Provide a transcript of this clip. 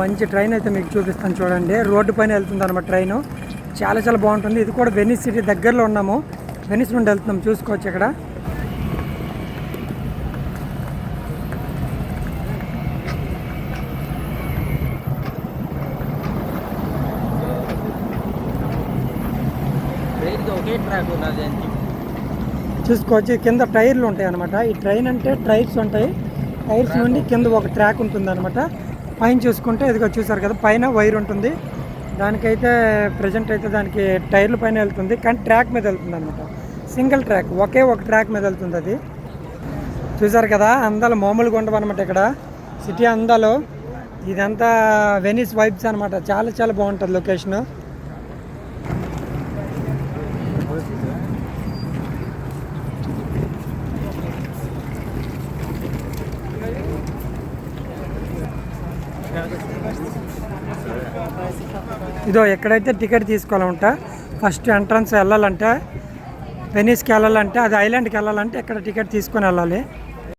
మంచి ట్రైన్ అయితే మీకు చూపిస్తాను చూడండి. రోడ్డు పైన వెళ్తుంది అనమాట ట్రైన్. చాలా చాలా బాగుంటుంది. ఇది కూడా వెనిస్ సిటీ దగ్గరలో ఉన్నాము. వెనిస్ నుండి వెళ్తున్నాం. చూసుకోవచ్చు ఇక్కడ. చూసుకోవచ్చు. కింద టైర్లు ఉంటాయి అనమాట ఈ ట్రైన్ అంటే టైర్స్ ఉంటాయి. టైర్స్ నుండి కింద ఒక ట్రాక్ ఉంటుంది అనమాట పైన చూసుకుంటే ఇదిగో చూసారు కదా పైన వైర్ ఉంటుంది. దానికైతే ప్రజెంట్ అయితే దానికి టైర్ల పైన వెళ్తుంది కానీ ట్రాక్ మీద వెళ్తుంది అనమాట సింగిల్ ట్రాక్ ఒకే ఒక ట్రాక్ మీద వెళ్తుంది అది. చూసారు కదా అందాలు మామూలుగా ఉండవు అనమాట ఇక్కడ. సిటీ అందాలు ఇదంతా వెనిస్ వైబ్స్ అనమాట చాలా చాలా బాగుంటుంది లొకేషన్ ఇదో ఎక్కడైతే టికెట్ తీసుకోవాలంట ఫస్ట్ ఎంట్రన్స్ వెళ్ళాలంటే వెనీస్కి వెళ్ళాలంటే అది ఐలాండ్కి వెళ్ళాలంటే ఇక్కడ టికెట్ తీసుకొని వెళ్ళాలి?